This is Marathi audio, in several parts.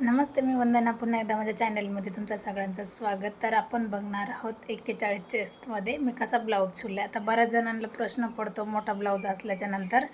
नमस्ते मी वंदना. पुन्हा एकदा माझ्या चॅनलमध्ये तुमचं सगळ्यांचं स्वागत. तर आपण बघणार आहोत एक्केचाळीस चेस्टमध्ये. मी कसा ब्लाऊज शिवला आता बऱ्याच जणांना प्रश्न पडतो मोठा ब्लाऊज असल्याच्यानंतर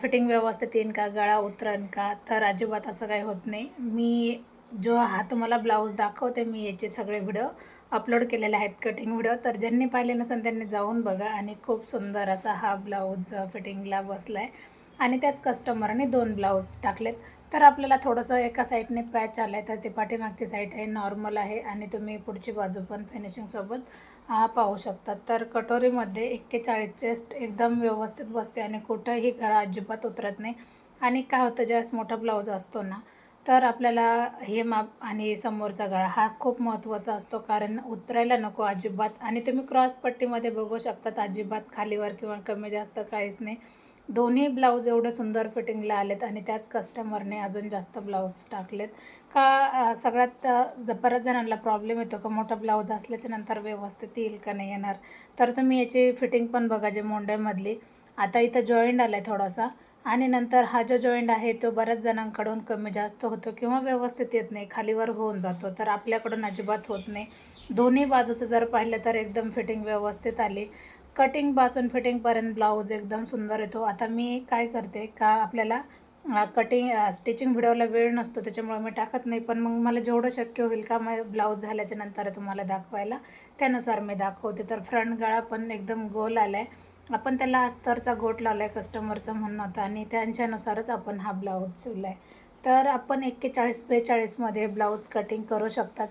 फिटिंग व्यवस्थित येईन का? गळा उतरण का? तर अजिबात असं काही होत नाही. मी जो हा तुम्हाला ब्लाऊज दाखवते मी याचे सगळे व्हिडिओ अपलोड केलेले आहेत कटिंग व्हिडिओ. तर ज्यांनी पाहिले नसेल त्यांनी जाऊन बघा. आणि खूप सुंदर असा हा ब्लाऊज फिटिंगला बसला आहे आणि त्याच कस्टमरने दोन ब्लाऊज टाकलेत. तर आपल्याला थोडंसं एका साईडने पॅच आलं आहे तर ते पाठीमागची साईड आहे नॉर्मल आहे आणि तुम्ही पुढची बाजू पण फिनिशिंगसोबत हा पाहू शकता. तर कटोरीमध्ये एक्केचाळीस चेस्ट एकदम व्यवस्थित बसते आणि कुठंही गळा अजिबात उतरत नाही. आणि काय होतं ज्यावेळेस मोठा ब्लाऊज असतो ना तर आपल्याला हे माप आणि समोरचा गळा हा खूप महत्त्वाचा असतो कारण उतरायला नको अजिबात. आणि तुम्ही क्रॉस पट्टीमध्ये बघू शकतात अजिबात खालीवर किंवा कमी जास्त काहीच नाही. दोन्ही ब्लाऊज एवढं सुंदर फिटिंगला आलेत आणि त्याच कस्टमरने अजून जास्त ब्लाऊज टाकलेत. का सगळ्यात अ, ज- बऱ्याच जणांना प्रॉब्लेम येतो का मोठा ब्लाऊज असल्याच्या नंतर व्यवस्थित येईल का नाही येणार? तर तुम्ही याची फिटिंग पण बघा जे मोंड्यामधली आता इथं जॉईंट आला आहे थोडासा आणि नंतर हा जो जॉईंट आहे तो बऱ्याच जणांकडून कमी जास्त होतो किंवा व्यवस्थित येत नाही खालीवर होऊन जातो. तर आपल्याकडून अजिबात होत नाही. दोन्ही बाजूचं जर पाहिलं तर एकदम फिटिंग व्यवस्थित आली. कटिंगपासून फिटिंगपर्यंत ब्लाऊज एकदम सुंदर येतो. आता मी काय करते का आपल्याला कटिंग स्टिचिंग व्हिडिओला वेळ नसतो त्याच्यामुळे मी टाकत नाही. पण मग मला जेवढं शक्य होईल का मग ब्लाऊज झाल्याच्यानंतर तुम्हाला दाखवायला त्यानुसार मी दाखवते. तर फ्रंट गळा पण एकदम गोल आला आहे आपण त्याला अस्तरचा गोट लावला आहे कस्टमरचं म्हणणं होतं आणि त्यांच्यानुसारच आपण हा ब्लाऊज शिवला आहे तर आपण एक्केचाळीस बेचाळीसमध्ये ब्लाऊज कटिंग करू शकतात.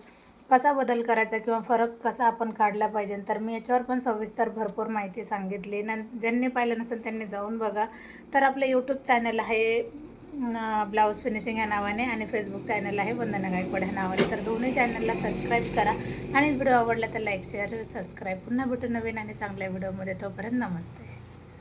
कसा बदल करायचा किंवा फरक कसा आपण काढला पाहिजे तर मी याच्यावर पण सविस्तर भरपूर माहिती सांगितली. न ज्यांनी पाहिलं नसेल त्यांनी जाऊन बघा. तर आपलं यूट्यूब चॅनल आहे ब्लाऊज फिनिशिंग या नावाने आणि फेसबुक चॅनल आहे वंदना गायकवाड ह्या नावाने. तर दोन्ही चॅनलला सबस्क्राईब करा आणि व्हिडिओ आवडला तर लाईक शेअर सबस्क्राईब पुन्हा भेटू नवीन आणि चांगल्या व्हिडिओमध्ये तोपर्यंत नमस्ते.